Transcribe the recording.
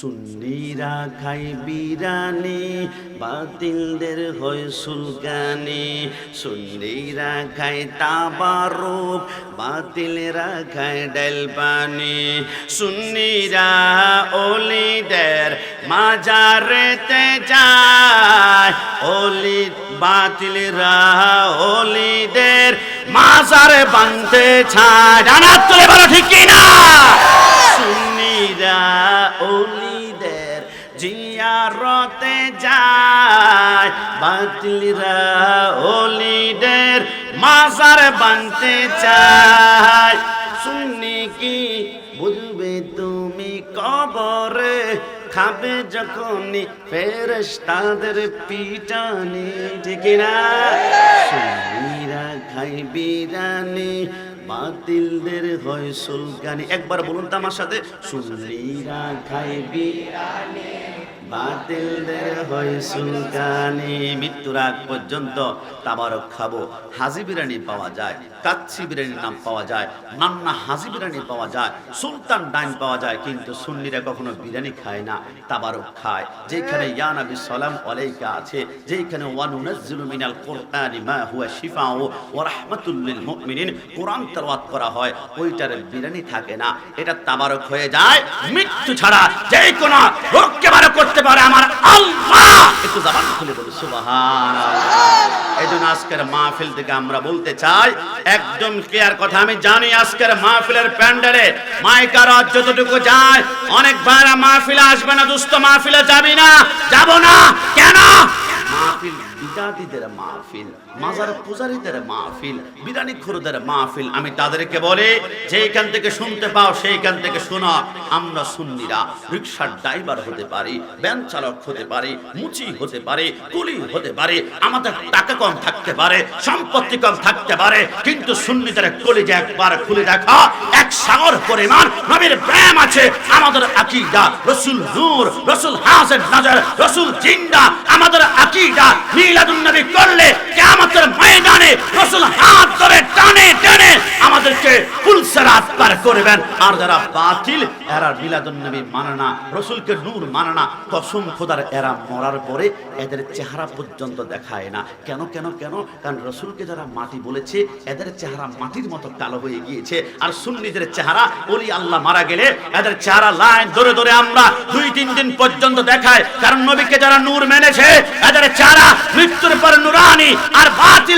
সুন্নিরা খাই বিরানি, বাতিলদের হয় সুলকানি। সুন্নিরা খায় তাবারুক, বাতিলেরা খায় ডাল পানি সুন্নিরা ওলিদের মাজারেতে যায় ওলি বাতিলরা ওলিদের মাজারে বানতে ছায় ডানাত তুলে বলো, ঠিক কি জিয়ারতে যায় বাতিলরা ওলিদের মাজার বানতে চায়। সুন্নি কি বুঝবে তুমি কবরে? খাবে যখনই ফেরেশতাদের পিটানি, ঠিক না? সুন্নিরা খাই বিরানি, বাতিলদের হয় সুলকানি। একবার বলুন তো আমার সাথে সুন্নিরা খাই বিরানি। বাতিলদের কখনো বিরিয়ানি খায় না তাবারক খায়। যেখানে আছে, যেখানে মিনাল কুরআনি করা হয়, ওইটার বিরিয়ানি থাকে না। এটা তাবারক হয়ে যায়, মৃত্যু ছাড়া যে কোন রোগকে করতে পারে আমার আল্লাহ। একটু জবান খুলে বলি সুবহান এই জন্য আজকের মাহফিল থেকে আমরা বলতে চাই, একদম ক্লিয়ার কথা, আমি জানি আজকের মাহফিলের প্যান্ডেলে মাইকার যতটুকু যায়, অনেক ভাইরা মাহফিলে আসবে না, দুস্থ মাহফিলে যাবি না, যাব না, কেন? মাহফিল, বিদাতিদের মাহফিল, মাজার পূজারীদের মাহফিল বিরানি খুরদের মাহফিল। আমি তাদেরকে বলি যেখান থেকে শুনতে পাও সেইখান থেকে শোনো, আমরা সুন্নিরা রিক্সার ড্রাইভার হতে পারি, ভ্যান চালক হতে পারি, মুচি হতে পারে, কুলি হতে পারে, আমাদের টাকা কম থাকতে পারে, সম্পত্তি কম থাকতে পারে, কিন্তু সুন্নিদের কলিজা একবার খুলে দেখা, এক সাগর পরিমাণ নবীর প্রেম আছে, আমাদের আকীদা রসুল নূর, রসুল হাসের নজর, রসুল জিন্দা, আমাদের আকীদা মিলাদুন নবী করলে কেমন ময়দানে রসুল হাত পুলসরাত করবেন। আর যারা বাতিল, এরা মিলাদুন নবী মানে না, রসুলকে নূর মানে না। কসম খোদার, এরা মরার পরে এদের চেহারা পর্যন্ত দেখায় না। কেন কেন কেন? কারণ রসুলকে যারা মাটি বলেছে, এদের চেহারা মাটির মতো কালো হয়ে গিয়েছে। আর সুন্নিদের চেহারা, ওলি আল্লাহ মারা গেলে এদের চেহারা লাইন ধরে ধরে আমরা দুই, তিন দিন পর্যন্ত দেখায় কারণ নবীকে যারা নূর মেনেছে, এদের চেহারা মৃত্যুর পর নুরানি। আর বাতিলরা